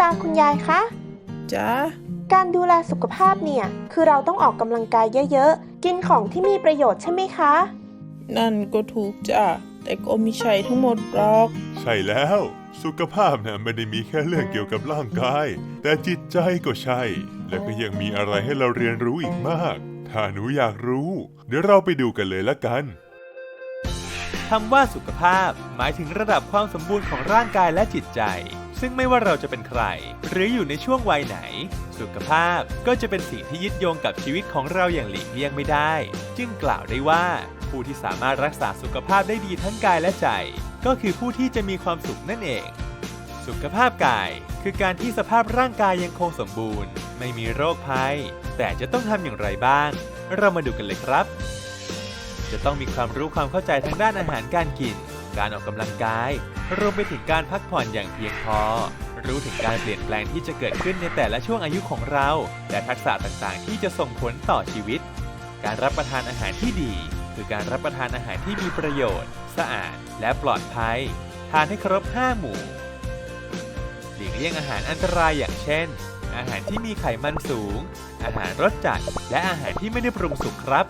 ตาคุณยายคะจ้าการดูแลสุขภาพเนี่ย คือเราต้องออกกำลังกายเยอะๆ กินของที่มีประโยชน์ใช่ไหมคะ นั่นก็ถูกจ้าแต่ก็ไม่ใช่ทั้งหมดหรอก ใช่แล้ว สุขภาพนะไม่ได้มีแค่เรื่องเกี่ยวกับร่างกาย แต่จิตใจก็ใช่ และก็ยังมีอะไรให้เราเรียนรู้อีกมาก ถ้าหนูอยากรู้ เดี๋ยวเราไปดูกันเลยละกันคำว่าสุขภาพ หมายถึงระดับความสมบูรณ์ของร่างกายและจิตใจ ซึ่งไม่ว่าเราจะเป็นใคร หรืออยู่ในช่วงวัยไหน สุขภาพก็จะเป็นสิ่งที่ยึดโยงกับชีวิตของเราอย่างหลีกเลี่ยงไม่ได้ จึงกล่าวได้ว่า ผู้ที่สามารถรักษาสุขภาพได้ดีทั้งกายและใจ ก็คือผู้ที่จะมีความสุขนั่นเอง สุขภาพกาย คือการที่สภาพร่างกายยังคงสมบูรณ์ ไม่มีโรคภัย แต่จะต้องทำอย่างไรบ้าง เรามาดูกันเลยครับ จะต้องมีความรู้ความเข้าใจทางด้านอาหารการกิน การออกกำลังกาย รวมไปถึงการพักผ่อนอย่างเพียงพอ รู้ถึงการเปลี่ยนแปลงที่จะเกิดขึ้นในแต่ละช่วงอายุของเรา และทักษะต่างๆ ที่จะส่งผลต่อชีวิต การรับประทานอาหารที่ดี คือการรับประทานอาหารที่มีประโยชน์ สะอาด และปลอดภัย ทานให้ครบ 5 หมู่ หลีกเลี่ยงอาหารอันตรายอย่างเช่น อาหารที่มีไขมันสูง อาหารรสจัด และอาหารที่ไม่ได้ปรุงสุกครับ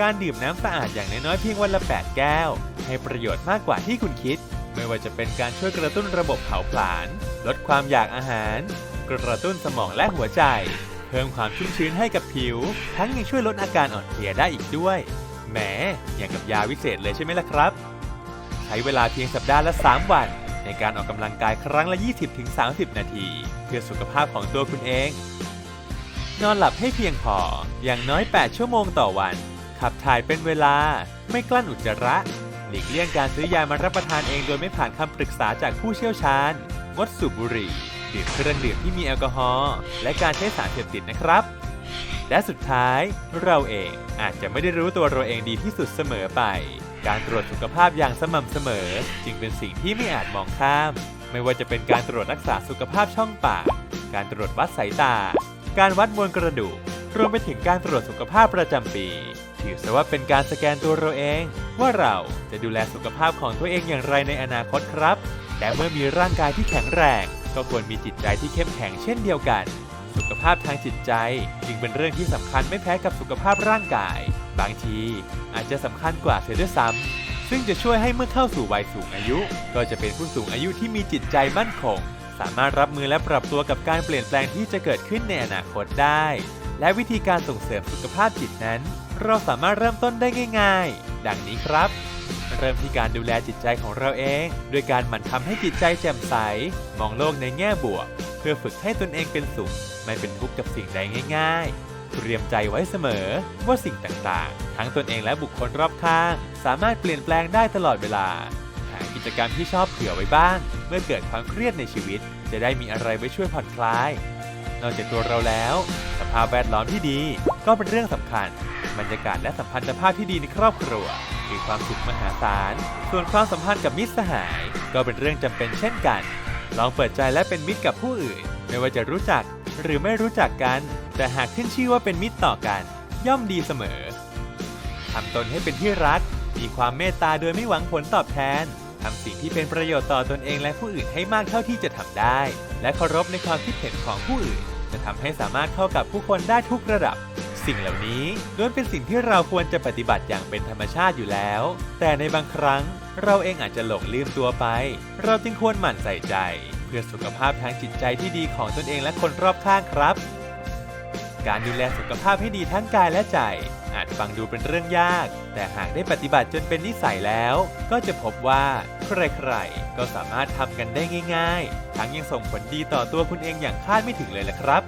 การดื่มน้ำสะอาดอย่างน้อยๆเพียงวันละ 8 แก้ว ให้ประโยชน์มากกว่าที่คุณคิด ไม่ว่าจะเป็นการช่วยกระตุ้นระบบเผาผลาญ ลดความอยากอาหาร กระตุ้นสมองและหัวใจ เพิ่มความชุ่มชื้นให้กับผิว ทั้งยังช่วยลดอาการอ่อนเพลียได้อีกด้วย แหม อย่างกับยาวิเศษเลยใช่ไหมล่ะครับ ใช้เวลาเพียงสัปดาห์ละ 3 วัน ในการออกกำลังกายครั้งละ 20-30 นาที เพื่อสุขภาพของตัวคุณเอง นอนหลับให้เพียงพอ อย่างน้อย 8 ชั่วโมงต่อวัน ขับถ่ายเป็นเวลา ไม่กลั้นอุจจาระ ลีกเลี่ยงการซื้อยามารับประทานเองโดยไม่ผ่านคำปรึกษาจากผู้เชี่ยวชาญ งดสูบบุหรี่ ดื่มเครื่องดื่มที่มีแอลกอฮอล์และการใช้สารเสพติดนะครับ และสุดท้าย เราเองอาจจะไม่ได้รู้ตัวเราเองดีที่สุดเสมอไป การตรวจสุขภาพอย่างสม่ำเสมอ จึงเป็นสิ่งที่ไม่อาจมองข้าม ไม่ว่าจะเป็นการตรวจรักษาสุขภาพช่องปาก การตรวจวัดสายตา การวัดมวลกระดูก รวมไปถึงการตรวจสุขภาพประจำปี ถือซะว่าเป็นการสแกนตัวเราเอง ว่าเราจะดูแลสุขภาพของตัวเองอย่างไรในอนาคตครับและเมื่อมีร่างกายที่แข็งแรง ก็ควรมีจิตใจที่เข้มแข็งเช่นเดียวกัน สุขภาพทางจิตใจจึงเป็นเรื่องที่สำคัญไม่แพ้กับสุขภาพร่างกาย บางทีอาจจะสำคัญกว่าเสียด้วยซ้ำซึ่งจะช่วยให้เมื่อเข้าสู่วัยสูงอายุ ก็จะเป็นผู้สูงอายุที่มีจิตใจมั่นคง สามารถรับมือและปรับตัวกับการเปลี่ยนแปลงที่จะเกิดขึ้นในอนาคตได้และวิธีการส่งเสริมสุขภาพจิตนั้น เราสามารถเริ่มต้นได้ง่าย ๆ ดังนี้ครับ เริ่มที่การดูแลจิตใจของเราเองด้วยการหมั่นทำให้จิตใจแจ่มใส มองโลกในแง่บวก เพื่อฝึกให้ตนเองเป็นสุข ไม่เป็นทุกข์กับสิ่งใดง่าย ๆ เตรียมใจไว้เสมอว่าสิ่งต่างๆ ทั้งตนเองและบุคคลรอบข้าง สามารถเปลี่ยนแปลงได้ตลอดเวลา หากิจกรรมที่ชอบเผื่อไว้บ้าง เมื่อเกิดความเครียดในชีวิต จะได้มีอะไรไว้ช่วยผ่อนคลาย นอกจากตัวเราแล้ว สภาพแวดล้อมที่ดี ก็เป็นเรื่องสำคัญ บรรยากาศและสัมพันธภาพที่ดีในครอบครัวคือความสุขมหาศาล ส่วนความสัมพันธ์กับมิตรสหาย ก็เป็นเรื่องจำเป็นเช่นกัน ลองเปิดใจและเป็นมิตรกับผู้อื่น ไม่ว่าจะรู้จักหรือไม่รู้จักกัน แต่หากขึ้นชื่อว่าเป็นมิตรต่อกัน ย่อมดีเสมอทำตนให้เป็นที่รัก มีความเมตตาโดยไม่หวังผลตอบแทนทำสิ่งที่เป็นประโยชน์ต่อตนเองและผู้อื่นให้มากเท่าที่จะทำได้ และเคารพในความคิดเห็นของผู้อื่น จะทำให้สามารถเข้ากับผู้คนได้ทุกระดับ สิ่งเหล่านี้ล้วนเป็นสิ่งที่เราควรจะปฏิบัติอย่างเป็นธรรมชาติอยู่แล้ว แต่ในบางครั้งเราเองอาจจะหลงลืมตัวไป เราจึงควรหมั่นใส่ใจ เพื่อสุขภาพทางจิตใจที่ดีของตนเองและคนรอบข้างครับ การดูแลสุขภาพให้ดีทั้งกายและใจ อาจฟังดูเป็นเรื่องยาก แต่หากได้ปฏิบัติจนเป็นนิสัยแล้ว ก็จะพบว่าใครๆ ก็สามารถทำกันได้ง่าย ๆ ทั้งยังส่งผลดีต่อตัวคุณเองอย่างคาดไม่ถึงเลยล่ะครับ